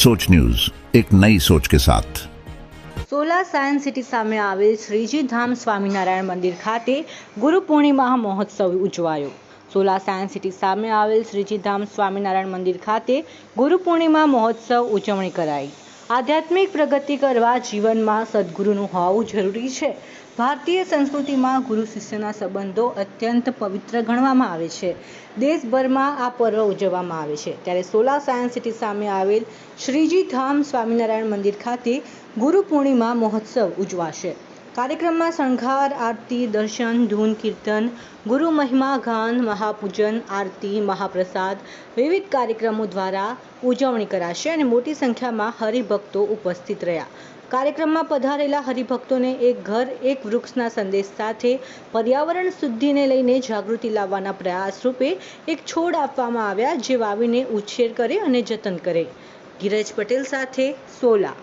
सोच न्यूज एक नई सोच के साथ સોલા સાયન્સ સિટી સામે આવેલ શ્રીજી ધામ સ્વામિનારાયણ મંદિર ખાતે ગુરુ પૂર્ણિમા મહોત્સવ ઉજવાયો સોલા સાયન્સ સિટી સામે આવેલ શ્રીજી ધામ સ્વામિનારાયણ મંદિર ખાતે ગુરુ પૂર્ણિમા મહોત્સવ ઉજવણી કરાઈ આધ્યાત્મિક પ્રગતિ કરવા જીવનમાં સદગુરુનું હોવું જરૂરી છે. ભારતીય સંસ્કૃતિમાં ગુરુ શિષ્યના સંબંધો અત્યંત પવિત્ર ગણવામાં આવે છે. દેશભરમાં આ પર્વ ઉજવવામાં આવે છે. ત્યારે સોલા સાયન્સ સિટી સામે આવેલ શ્રીજી ધામ સ્વામિનારાયણ મંદિર ખાતે ગુરુ પૂર્ણિમા મહોત્સવ ઉજવાશે. કાર્યક્રમમાં શણગાર આરતી, દર્શન, ધૂન, કીર્તન, ગુરુ મહિમા, ગાન, મહાપૂજન, આરતી, મહાપ્રસાદ વિવિધ કાર્યક્રમો દ્વારા ઉજવણી કરાશે અને મોટી સંખ્યામાં હરિભક્તો ઉપસ્થિત રહ્યા. કાર્યક્રમમાં પધારેલા હરિભક્તોને એક ઘર, એક વૃક્ષના સંદેશ સાથે પર્યાવરણ શુદ્ધિને લઈને જાગૃતિ લાવવાના પ્રયાસ રૂપે એક છોડ આપવામાં આવ્યા, જે વાવીને ઉછેર કરે અને જતન કરે. ગિરજ પટેલ સાથે સોલા